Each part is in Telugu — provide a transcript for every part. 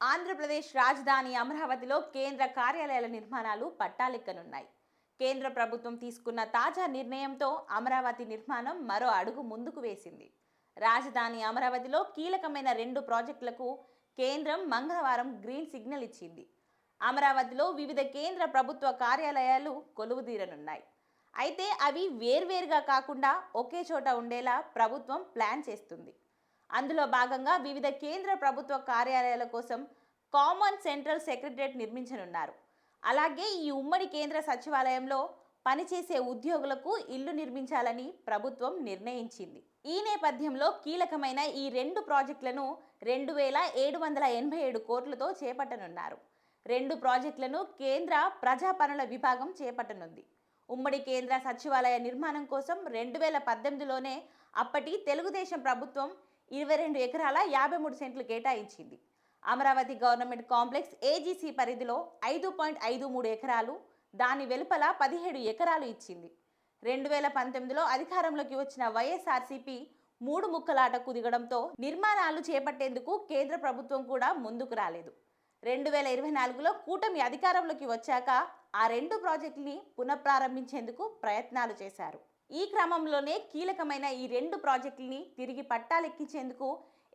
ఆంధ్రప్రదేశ్ రాజధాని అమరావతిలో కేంద్ర కార్యాలయాల నిర్మాణాలు పట్టాలెక్కనున్నాయి. కేంద్ర ప్రభుత్వం తీసుకున్న తాజా నిర్ణయంతో అమరావతి నిర్మాణం మరో అడుగు ముందుకు వేసింది. రాజధాని అమరావతిలో కీలకమైన రెండు ప్రాజెక్టులకు కేంద్రం మంగళవారం గ్రీన్ సిగ్నల్ ఇచ్చింది. అమరావతిలో వివిధ కేంద్ర ప్రభుత్వ కార్యాలయాలు కొలువుదీరనున్నాయి. అయితే అవి వేర్వేరుగా కాకుండా ఒకే చోట ఉండేలా ప్రభుత్వం ప్లాన్ చేస్తుంది. అందులో భాగంగా వివిధ కేంద్ర ప్రభుత్వ కార్యాలయాల కోసం కామన్ సెంట్రల్ సెక్రటరియట్ నిర్మించనున్నారు. అలాగే ఈ ఉమ్మడి కేంద్ర సచివాలయంలో పనిచేసే ఉద్యోగులకు ఇల్లు నిర్మించాలని ప్రభుత్వం నిర్ణయించింది. ఈ నేపథ్యంలో కీలకమైన ఈ రెండు ప్రాజెక్టులను రెండు వేల ఏడు వందల ఎనభై ఏడు కోట్లతో చేపట్టనున్నారు. రెండు ప్రాజెక్టులను కేంద్ర ప్రజా పనుల విభాగం చేపట్టనుంది. ఉమ్మడి కేంద్ర సచివాలయ నిర్మాణం కోసం రెండు వేల పద్దెనిమిదిలోనే అప్పటి తెలుగుదేశం ప్రభుత్వం ఇరవై రెండు ఎకరాల యాభై మూడు సెంట్లు కేటాయించింది. అమరావతి గవర్నమెంట్ కాంప్లెక్స్ ఏజీసీ పరిధిలో ఐదు పాయింట్ ఐదు మూడు ఎకరాలు దాని వెలుపల పదిహేడు ఎకరాలు ఇచ్చింది. రెండు వేల పంతొమ్మిదిలో అధికారంలోకి వచ్చిన వైఎస్ఆర్సీపీ మూడు ముక్కలాటకు దిగడంతో నిర్మాణాలు చేపట్టేందుకు కేంద్ర ప్రభుత్వం కూడా ముందుకు రాలేదు. రెండు వేల ఇరవై నాలుగులో కూటమి అధికారంలోకి వచ్చాక ఆ రెండు ప్రాజెక్టుని పునఃప్రారంభించేందుకు ప్రయత్నాలు చేశారు. ఈ క్రమంలోనే కీలకమైన ఈ రెండు ప్రాజెక్టుల్ని తిరిగి పట్టాలెక్కించేందుకు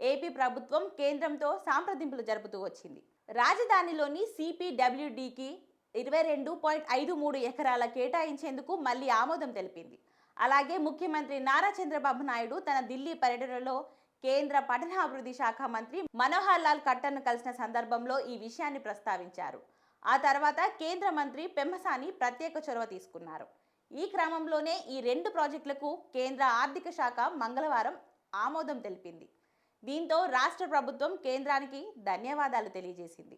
ఏపీ ప్రభుత్వం కేంద్రంతో సాంప్రదింపులు జరుపుతూ వచ్చింది. రాజధానిలోని సిపిడబ్ల్యూడికి ఇరవై రెండు పాయింట్ ఐదు మూడు ఎకరాల కేటాయించేందుకు మళ్ళీ ఆమోదం తెలిపింది. అలాగే ముఖ్యమంత్రి నారా చంద్రబాబు నాయుడు తన ఢిల్లీ పర్యటనలో కేంద్ర పట్టణాభివృద్ధి శాఖ మంత్రి మనోహర్ లాల్ ఖట్టర్ను కలిసిన సందర్భంలో ఈ విషయాన్ని ప్రస్తావించారు. ఆ తర్వాత కేంద్ర మంత్రి పెమ్మసాని ప్రత్యేక చొరవ తీసుకున్నారు. ఈ క్రమంలోనే ఈ రెండు ప్రాజెక్టులకు కేంద్ర ఆర్థిక శాఖ మంగళవారం ఆమోదం తెలిపింది. దీంతో రాష్ట్ర ప్రభుత్వం కేంద్రానికి ధన్యవాదాలు తెలియజేసింది.